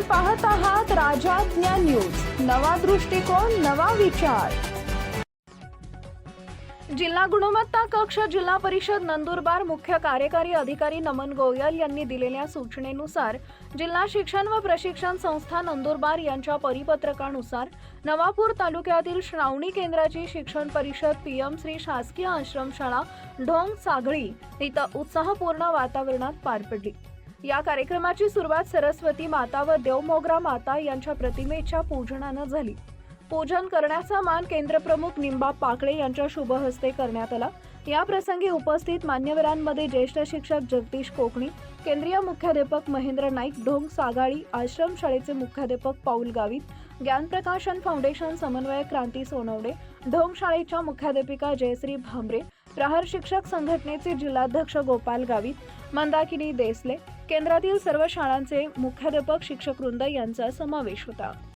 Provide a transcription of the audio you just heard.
आपण पाहत आहात राजाज्ञा न्यूज. नवा दृष्टिकोन नवा विचार. जिल्हा गुणवत्ता कक्ष जिल्हा परिषद नंदुरबार मुख्य कार्यकारी अधिकारी नमन गोयल यांनी दिलेल्या सूचनेनुसार जिल्हा शिक्षण व प्रशिक्षण संस्था नंदुरबार यांच्या परिपत्रकानुसार नवापूर तालुक्यातील श्रावणी केंद्राची शिक्षण परिषद पीएम श्री शासकीय आश्रमशाळा ढोंग सागळी इथं उत्साहपूर्ण वातावरणात पार पडली. या कार्यक्रमाची सुरुवात सरस्वती माता व देवमोगरा माता यांच्या प्रतिमेच्या पूजनानं झाली. पूजन करण्याचा मान केंद्रप्रमुख निंबा पाकळे यांच्या शुभ हस्ते करण्यात आला. या प्रसंगी उपस्थित मान्यवरांमध्ये ज्येष्ठ शिक्षक जगदीश कोकणी केंद्रीय मुख्याध्यापक महेंद्र नाईक ढोंग सागाळी आश्रम शाळेचे मुख्याध्यापक पाऊल गावित ज्ञानप्रकाशन फाउंडेशन समन्वयक क्रांती सोनवडे ढोंग शाळेच्या मुख्याध्यापिका जयश्री भांबरे प्रहार शिक्षक संघटनेचे जिल्हाध्यक्ष गोपाल गावित मंदाकिनी देसले केंद्रातील सर्व शाळांचे मुख्याध्यापक शिक्षक वृंद यांचा समावेश होता.